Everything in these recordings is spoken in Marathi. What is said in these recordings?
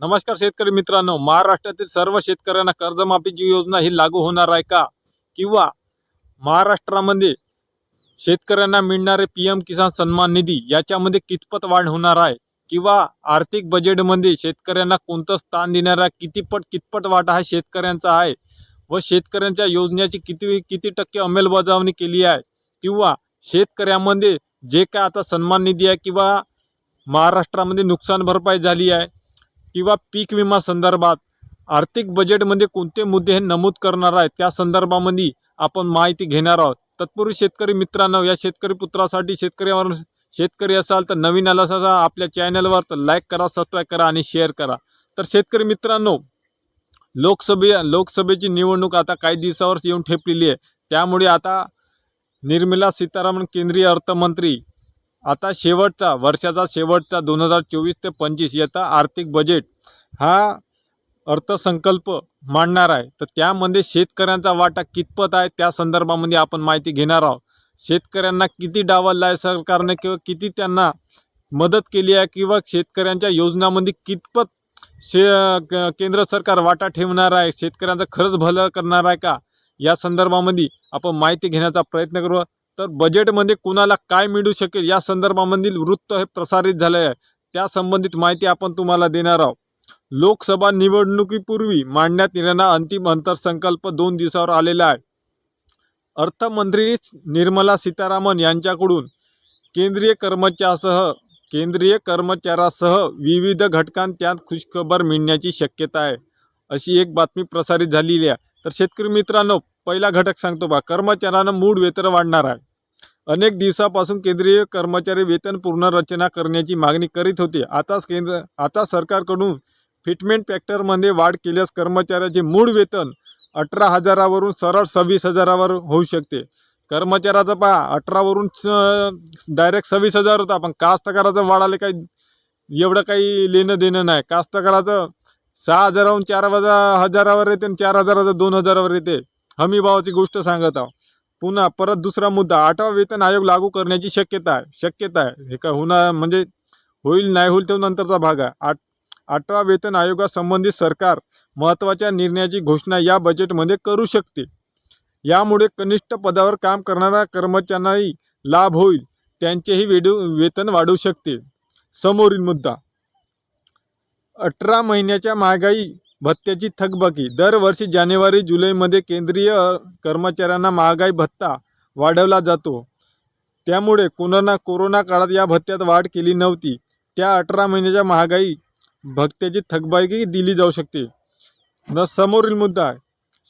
नमस्कार शेतकरी मित्रांनो महाराष्ट्रातील सर्व शेतकऱ्यांना कर्जमाफीची योजना ही लागू होणार आहे का? किंवा महाराष्ट्रामध्ये शेतकऱ्यांना मिळणारे पी एम किसान सन्मान निधी याच्यामध्ये कितपत वाढ होणार आहे? किंवा आर्थिक बजेटमध्ये शेतकऱ्यांना कोणतं स्थान देणार आहे? कितीपट कितपट वाटा हा शेतकऱ्यांचा आहे? व शेतकऱ्यांच्या योजनेची किती किती टक्के अंमलबजावणी केली आहे? किंवा शेतकऱ्यामध्ये जे काय आता सन्मान निधी आहे किंवा महाराष्ट्रामध्ये नुकसान भरपाई झाली आहे किंवा पीक विमा संदर्भात आर्थिक बजेटमध्ये कोणते मुद्दे हे नमूद करणार आहेत त्या संदर्भामध्ये आपण माहिती घेणार आहोत. तत्पूर्वी शेतकरी मित्रांनो या शेतकरी पुत्रासाठी शेतकऱ्यावर शेतकरी असाल तर नवीन आला असाल आपल्या चॅनलवर तर लाईक करा सबस्क्राईब करा आणि शेअर करा. तर शेतकरी मित्रांनो लोकसभे लोकसभेची निवडणूक आता काही दिवसावर येऊन ठेपलेली आहे. त्यामुळे आता निर्मला सीतारामन केंद्रीय अर्थमंत्री आता शेवटचा वर्षाचा शेवटचा दोन हजार चोवीस ते पंचवीस याचा आर्थिक बजेट हा अर्थसंकल्प मांडणार आहे. तर त्यामध्ये शेतकऱ्यांचा वाटा कितपत आहे? त्या संदर्भामध्ये आपण माहिती घेणार आहोत. शेतकऱ्यांना किती डावलला आहे सरकारने किंवा किती त्यांना मदत केली आहे किंवा शेतकऱ्यांच्या योजनामध्ये कितपत शे केंद्र सरकार वाटा ठेवणार आहे? शेतकऱ्यांचं खरंच भलं करणार आहे का? या संदर्भामध्ये आपण माहिती घेण्याचा प्रयत्न करू. तर बजेटमध्ये कुणाला काय मिळू शकेल या संदर्भामधील वृत्त हे प्रसारित झाले आहे त्या संबंधित माहिती आपण तुम्हाला देणार आहोत. लोकसभा निवडणुकीपूर्वी मांडण्यात येणारा अंतिम अंतरसंकल्प दोन दिवसावर आलेला आहे. अर्थमंत्री निर्मला सीतारामन यांच्याकडून केंद्रीय कर्मचाऱ्यासह केंद्रीय कर्मचाऱ्यासह विविध घटकां त्यात खुशखबर मिळण्याची शक्यता आहे अशी एक बातमी प्रसारित झालेली आहे. तर शेतकरी मित्रांनो पहिला घटक सांगतो बा कर्मचाऱ्यांना मूळ वेतन वाढणार आहे. अनेक दिवसापासून केंद्रीय कर्मचारी वेतन पुनर्रचना करण्याची मागणी करीत होते. आता केंद्र आता सरकारकडून फिटमेंट फॅक्टरमध्ये वाढ केल्यास कर्मचाऱ्याचे मूळ वेतन अठरा हजारावरून सरळ सव्वीस हजारावर होऊ शकते. कर्मचाऱ्याचं पहा अठरावरून डायरेक्ट सव्वीस हजार होता पण कास्तकाराचं वाढायला काही एवढं काही लेणं देणं नाही. कास्तकाराचं सहा हजाराहून चार हजार हजारावर येते आणि चार हजाराचं दोन हजारावर येते. हमी भावाची गोष्ट सांगत आहो पुन्हा परत दुसरा मुद्दा आठवा वेतन आयोग लागू करण्याची शक्यता आहे. शक्यता आहे. हे का होणार म्हणजे होईल नाही होईल तो नंतरचा भाग आहे. आठ आठवा वेतन आयोगासंबंधित सरकार महत्त्वाच्या निर्णयाची घोषणा या बजेटमध्ये करू शकते. यामुळे कनिष्ठ पदावर काम करणाऱ्या कर्मचाऱ्यांनाही लाभ होईल. त्यांचेही वेडू वेतन वाढू शकते. समोरील मुद्दा. अठरा महिन्याच्या महागाई भत्त्याची थकबाकी. दरवर्षी जानेवारी जुलैमध्ये केंद्रीय कर्मचाऱ्यांना महागाई भत्ता वाढवला जातो. त्यामुळे कोणाना कोरोना काळात या भत्त्यात वाढ केली नव्हती. त्या अठरा महिन्याच्या महागाई भत्त्याची थकबाकी दिली जाऊ शकते. न समोरील मुद्दा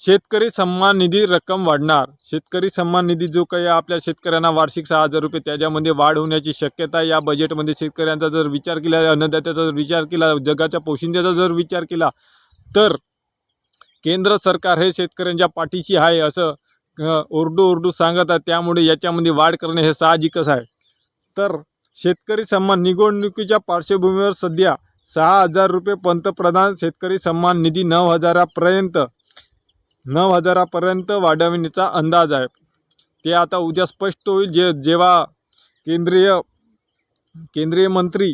शेतकरी सन्मान निधी रक्कम वाढणार. शेतकरी सन्मान निधी जो काही आपल्या शेतकऱ्यांना वार्षिक सहा हजार रुपये त्याच्यामध्ये वाढ होण्याची शक्यता या बजेटमध्ये शेतकऱ्यांचा जर विचार केला अन्नदात्याचा जर विचार केला जगाच्या पोशिंद्याचा जर विचार केला तर केंद्र सरकार हे शेतकऱ्यांच्या पाठीशी आहे असं अ, ओरडू ओरडू सांगत आहे त्यामुळे याच्यामध्ये वाढ करणे हे साहजिकच आहे. तर शेतकरी सन्मान निवडणुकीच्या पार्श्वभूमीवर सध्या सहा हजार रुपये पंतप्रधान शेतकरी सन्मान निधी नऊ हजारापर्यंत नऊ हजारापर्यंत वाढविण्याचा अंदाज आहे. ते आता उद्या स्पष्ट होईल. जे जेव्हा केंद्रीय केंद्रीय मंत्री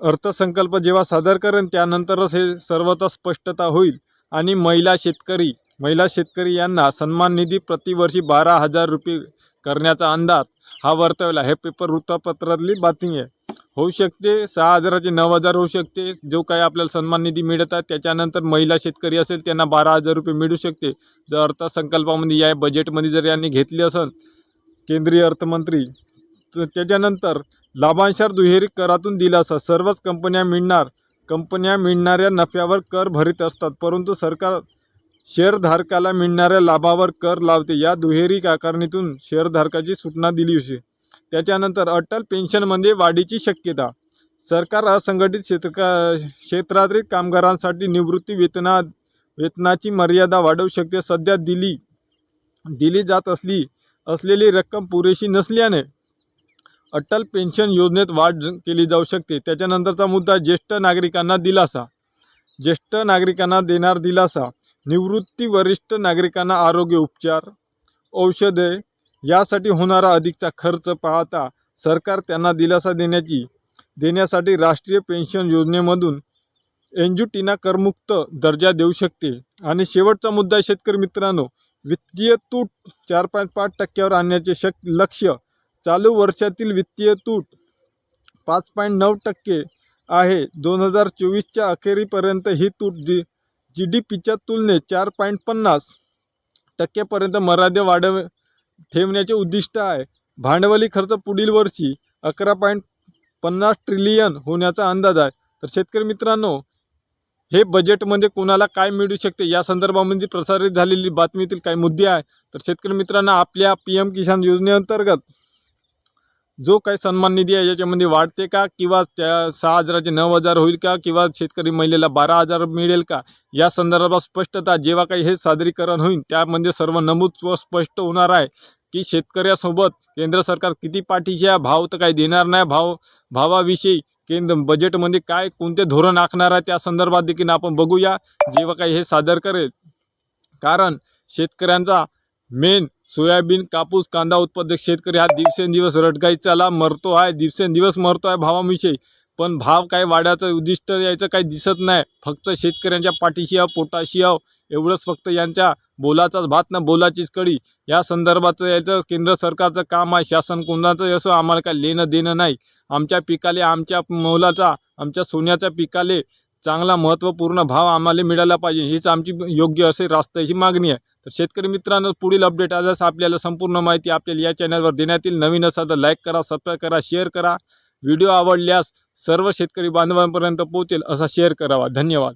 अर्थसंकल्प जेव्हा सादर करेन त्यानंतरच हे सर्वता स्पष्टता होईल. आणि महिला शेतकरी महिला शेतकरी यांना सन्मान निधी प्रतिवर्षी बारा हजार रुपये करण्याचा अंदाज हा वर्तवला. हे पेपर वृत्तपत्रातली बातमी आहे. होऊ शकते सहा हजाराचे नऊ हजार होऊ शकते. जो काही आपल्याला सन्मान निधी मिळत आहे त्याच्यानंतर महिला शेतकरी असेल त्यांना बारा हजार रुपये मिळू शकते. जर अर्थसंकल्पामध्ये या बजेटमध्ये जर यांनी घेतली असेल केंद्रीय अर्थमंत्री त्याच्यानंतर लाभांशावर दुहेरी करातून दिलासा सर्वच कंपन्या मिळणार कंपन्या मिळणाऱ्या नफ्यावर कर भरीत असतात परंतु सरकार शेअरधारकाला मिळणाऱ्या लाभावर कर लावते. या दुहेरी आकारणीतून शेअरधारकाची सूचना दिली होती. त्याच्यानंतर अटल पेन्शनमध्ये वाढीची शक्यता. सरकार असंघटित क्षेत्र क्षेत्रातील कामगारांसाठी निवृत्ती वेतना वेतनाची मर्यादा वाढवू शकते. सध्या दिली दिली जात असली असलेली रक्कम पुरेशी नसल्याने अटल पेन्शन योजनेत वाढ केली जाऊ शकते. त्याच्यानंतरचा मुद्दा ज्येष्ठ नागरिकांना दिलासा. ज्येष्ठ नागरिकांना देणार दिलासा. निवृत्ती वरिष्ठ नागरिकांना आरोग्य उपचार औषधे यासाठी होणारा अधिकचा खर्च पाहता सरकार त्यांना दिलासा देण्याची देण्यासाठी राष्ट्रीय पेन्शन योजनेमधून एन्जुटीना करमुक्त दर्जा देऊ शकते. आणि शेवटचा मुद्दा शेतकरी मित्रांनो वित्तीय तूट चार पॉईंट पाच टक्क्यावर आणण्याचे शक लक्ष्य चालू वर्षातील वित्तीय तूट पाच पॉईंट नऊ टक्के आहे. दोन हजार चोवीसच्या अखेरीपर्यंत ही तूट जी जी डी पीच्या तुलनेत चार पॉईंट पन्नास टक्क्यापर्यंत मर्यादे वाढव ठेवण्याचे उद्दिष्ट आहे. भांडवली खर्च पुढील वर्षी अकरा पॉईंट पन्नास ट्रिलियन होण्याचा अंदाज आहे. तर शेतकरी मित्रांनो हे बजेटमध्ये कोणाला काय मिळू शकते या संदर्भामध्ये प्रसारित झालेली बातमीतील काही मुद्दे आहे. तर शेतकरी मित्रांनो आपल्या पी एम किसान योजनेअंतर्गत जो काही सन्मान निधी आहे याच्यामध्ये वाढते का? किंवा त्या सहा हजाराचे नऊ हजार होईल का? किंवा शेतकरी महिलेला बारा हजार मिळेल का? या संदर्भात स्पष्टता जेव्हा काही हे सादरीकरण होईल त्यामध्ये सर्व नमूद व स्पष्ट होणार आहे की शेतकऱ्यासोबत केंद्र सरकार किती पाठीशी आहे? भाव तर काही देणार नाही. भाव भावाविषयी केंद्र बजेटमध्ये काय कोणते धोरण आखणार आहे? त्या संदर्भात देखील आपण बघूया. जेव्हा काही हे सादर करेल. कारण शेतकऱ्यांचा मेन सोयाबीन कापूस कांदा उत्पादक शेतकरी हा दिवसेंदिवस रटगाईचाला मरतो आहे. दिवसेंदिवस मरतो आहे भावाविषयी. पण भाव काय वाढायचं उद्दिष्ट यायचं काही दिसत नाही. फक्त शेतकऱ्यांच्या पाठीशी आहो पोटाशी आहो. एवढंच फक्त यांच्या बोलाचाच भात ना बोलाचीच कडी. या संदर्भाचं याचं केंद्र सरकारचं काम आहे. शासन कोणाचं असं आम्हाला काय लेणं देणं नाही. आमच्या पिकाले आमच्या मोलाचा आमच्या सोन्याच्या पिकाले चांगला महत्त्वपूर्ण भाव आम्हाला मिळाला पाहिजे. हीच आमची योग्य असे रास्त्याची मागणी आहे. तर शेतकरी मित्रांनो पुढील अपडेट आजच आपल्याला संपूर्ण माहिती आपल्याला या चॅनलवर देण्यात येईल. नवीन असा तर लाईक करा सबस्क्राईब करा शेअर करा. व्हिडिओ आवडल्यास सर्व शेतकरी बांधवांपर्यंत पोहोचेल असा शेअर करावा. धन्यवाद.